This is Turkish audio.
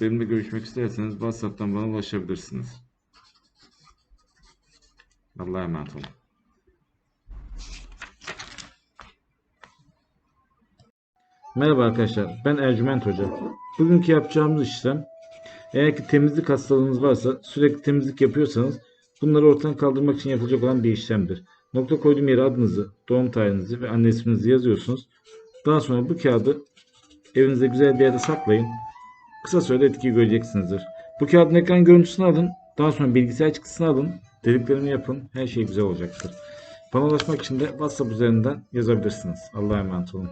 benimle görüşmek isterseniz WhatsApp'tan bana ulaşabilirsiniz. Allah'a emanet olun. Merhaba arkadaşlar, ben Ercüment Hoca. Bugünkü yapacağımız işlem, eğer ki temizlik hastalığınız varsa, sürekli temizlik yapıyorsanız, bunları ortadan kaldırmak için yapılacak olan bir işlemdir. Nokta koyduğum yere adınızı, doğum tarihinizi ve anne isminizi yazıyorsunuz. Daha sonra bu kağıdı evinizde güzel bir yerde saklayın. Kısa sürede etkiyi göreceksinizdir. Bu kağıdın ekran görüntüsünü alın. Daha sonra bilgisayar çıktısını alın. Dediklerimi yapın. Her şey güzel olacaktır. Bana ulaşmak için de WhatsApp üzerinden yazabilirsiniz. Allah'a emanet olun.